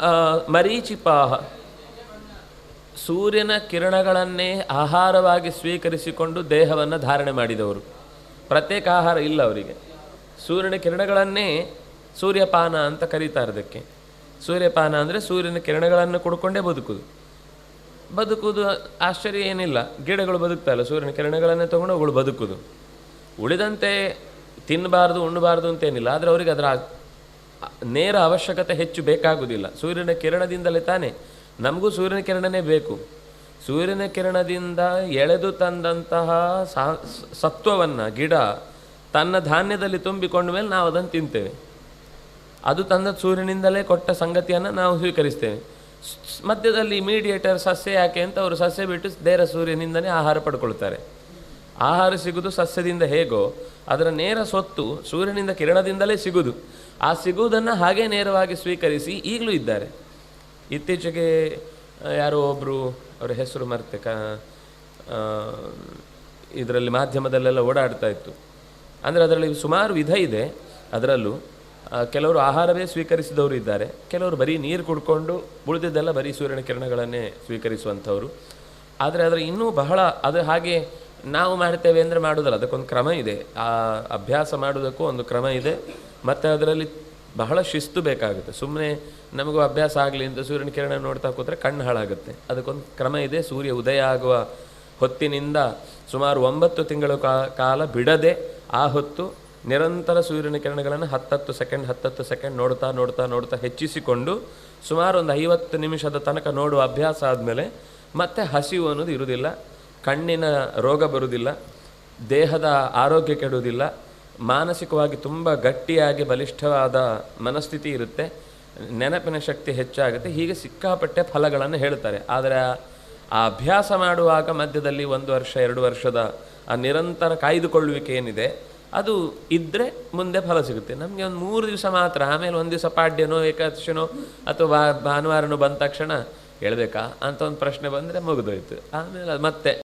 ಆ, ಮರೀಚಿಪಾಹ ಸೂರ್ಯನ ಕಿರಣಗಳನ್ನೇ ಆಹಾರವಾಗಿ ಸ್ವೀಕರಿಸಿಕೊಂಡು ದೇಹವನ್ನು ಧಾರಣೆ ಮಾಡಿದವರು. ಪ್ರತ್ಯೇಕ ಆಹಾರ ಇಲ್ಲ ಅವರಿಗೆ. ಸೂರ್ಯನ ಕಿರಣಗಳನ್ನೇ ಸೂರ್ಯಪಾನ ಅಂತ ಕರೀತಾರೆ ಅದಕ್ಕೆ. ಸೂರ್ಯಪಾನ ಅಂದರೆ ಸೂರ್ಯನ ಕಿರಣಗಳನ್ನು ಕುಡ್ಕೊಂಡೇ ಬದುಕುದು. ಬದುಕುವುದು ಆಶ್ಚರ್ಯ ಏನಿಲ್ಲ. ಗಿಡಗಳು ಬದುಕ್ತಾ ಇಲ್ಲ. ಸೂರ್ಯನ ಕಿರಣಗಳನ್ನೇ ತಗೊಂಡು ಅವುಗಳು ಬದುಕುದು. ಉಳಿದಂತೆ ತಿನ್ನಬಾರ್ದು ಉಣ್ಣಬಾರ್ದು ಅಂತೇನಿಲ್ಲ ಆದರೆ ಅವರಿಗೆ ಅದರ ನೇರ ಅವಶ್ಯಕತೆ ಹೆಚ್ಚು ಬೇಕಾಗುವುದಿಲ್ಲ. ಸೂರ್ಯನ ಕಿರಣದಿಂದಲೇ ತಾನೆ. ನಮಗೂ ಸೂರ್ಯನ ಕಿರಣನೇ ಬೇಕು. ಸೂರ್ಯನ ಕಿರಣದಿಂದ ಎಳೆದು ತಂದಂತಹ ಸತ್ವವನ್ನು, ಗಿಡ ತನ್ನ ಧಾನ್ಯದಲ್ಲಿ ತುಂಬಿಕೊಂಡ ಮೇಲೆ ನಾವು ಅದನ್ನು ತಿಂತೇವೆ. ಅದು ತಂದ ಸೂರ್ಯನಿಂದಲೇ ಕೊಟ್ಟ ಸಂಗತಿಯನ್ನು ನಾವು ಸ್ವೀಕರಿಸ್ತೇವೆ. ಮಧ್ಯದಲ್ಲಿ ಮೀಡಿಯೇಟರ್ ಸಸ್ಯ ಯಾಕೆ ಅಂತ ಅವರು ಸಸ್ಯ ಬಿಟ್ಟು ದೇರ ಸೂರ್ಯನಿಂದಲೇ ಆಹಾರ ಪಡ್ಕೊಳ್ತಾರೆ. ಆಹಾರ ಸಿಗುವುದು ಸಸ್ಯದಿಂದ ಹೇಗೋ, ಅದರ ನೇರ ಸ್ವತ್ತು ಸೂರ್ಯನಿಂದ ಕಿರಣದಿಂದಲೇ ಸಿಗುವುದು ಆ ಸಿಗುವುದನ್ನು ಹಾಗೇ ನೇರವಾಗಿ ಸ್ವೀಕರಿಸಿ ಈಗಲೂ ಇದ್ದಾರೆ. ಇತ್ತೀಚೆಗೆ ಯಾರೋ ಒಬ್ಬರು ಅವರ ಹೆಸರು ಮರ್ತೆ, ಕ ಇದರಲ್ಲಿ ಮಾಧ್ಯಮದಲ್ಲೆಲ್ಲ ಓಡಾಡ್ತಾ ಇತ್ತು. ಅಂದರೆ ಅದರಲ್ಲಿ ಸುಮಾರು ವಿಧ ಇದೆ. ಅದರಲ್ಲೂ ಕೆಲವರು ಆಹಾರವೇ ಸ್ವೀಕರಿಸಿದವರು ಇದ್ದಾರೆ. ಕೆಲವರು ಬರೀ ನೀರು ಕುಡ್ಕೊಂಡು ಉಳಿದಿದ್ದೆಲ್ಲ ಬರೀ ಸೂರ್ಯನ ಕಿರಣಗಳನ್ನೇ ಸ್ವೀಕರಿಸುವಂಥವ್ರು. ಆದರೆ ಅದರ ಇನ್ನೂ ಬಹಳ ಅದು ಹಾಗೆ ನಾವು ಮಾಡ್ತೇವೆ ಅಂದರೆ ಮಾಡೋದಲ್ಲ, ಅದಕ್ಕೊಂದು ಕ್ರಮ ಇದೆ. ಆ ಅಭ್ಯಾಸ ಮಾಡೋದಕ್ಕೂ ಒಂದು ಕ್ರಮ ಇದೆ. ಮತ್ತು ಅದರಲ್ಲಿ ಬಹಳ ಶಿಸ್ತು ಬೇಕಾಗುತ್ತೆ. ಸುಮ್ಮನೆ ನಮಗೂ ಅಭ್ಯಾಸ ಆಗಲಿ ಅಂತ ಸೂರ್ಯನ ಕಿರಣ ನೋಡ್ತಾ ಕೂತ್ರೆ ಕಣ್ಣು ಹಾಳಾಗುತ್ತೆ. ಅದಕ್ಕೊಂದು ಕ್ರಮ ಇದೆ. ಸೂರ್ಯ ಉದಯ ಆಗುವ ಹೊತ್ತಿನಿಂದ ಸುಮಾರು ಒಂಬತ್ತು ತಿಂಗಳು ಕಾಲ ಬಿಡದೆ ಆ ಹೊತ್ತು ನಿರಂತರ ಸೂರ್ಯನ ಕಿರಣಗಳನ್ನು ಹತ್ತತ್ತು ಸೆಕೆಂಡ್ ಹತ್ತತ್ತು ಸೆಕೆಂಡ್ ನೋಡ್ತಾ ನೋಡ್ತಾ ನೋಡ್ತಾ ಹೆಚ್ಚಿಸಿಕೊಂಡು ಸುಮಾರು ಒಂದು ಐವತ್ತು ನಿಮಿಷದ ತನಕ ನೋಡುವ ಅಭ್ಯಾಸ ಆದಮೇಲೆ ಮತ್ತೆ ಹಸಿವು ಅನ್ನೋದು ಇರುವುದಿಲ್ಲ. ಕಣ್ಣಿನ ರೋಗ ಬರುವುದಿಲ್ಲ, ದೇಹದ ಆರೋಗ್ಯ ಕೆಡುವುದಿಲ್ಲ, ಮಾನಸಿಕವಾಗಿ ತುಂಬ ಗಟ್ಟಿಯಾಗಿ ಬಲಿಷ್ಠವಾದ ಮನಸ್ಥಿತಿ ಇರುತ್ತೆ, ನೆನಪಿನ ಶಕ್ತಿ ಹೆಚ್ಚಾಗುತ್ತೆ, ಹೀಗೆ ಸಿಕ್ಕಾಪಟ್ಟೆ ಫಲಗಳನ್ನು ಹೇಳ್ತಾರೆ ಆದರೆ ಆ- ಅಭ್ಯಾಸ ಮಾಡುವಾಗ ಮಧ್ಯದಲ್ಲಿ ಒಂದು ವರ್ಷ, ಎರಡು ವರ್ಷದ ಆ ನಿರಂತರ ಕಾಯ್ದುಕೊಳ್ಳುವಿಕೆ ಏನಿದೆ, ಅದು ಇದ್ದರೆ ಮುಂದೆ ಫಲ ಸಿಗುತ್ತೆ. ನಮಗೆ ಒಂದು ಮೂರು ದಿವಸ ಮಾತ್ರ, ಆಮೇಲೆ ಒಂದು ದಿವಸ ಪಾಡ್ಯನೋ, ಏಕಾದಶಿನೋ ಅಥವಾ ಭಾನುವಾರನೋ ಬಂದ ತಕ್ಷಣ ಹೇಳಬೇಕಾ? ಅಂತ ಒಂದು ಪ್ರಶ್ನೆ ಬಂದರೆ ಮುಗಿದೋಯ್ತು. ಆಮೇಲೆ ಅದು ಮತ್ತೆ.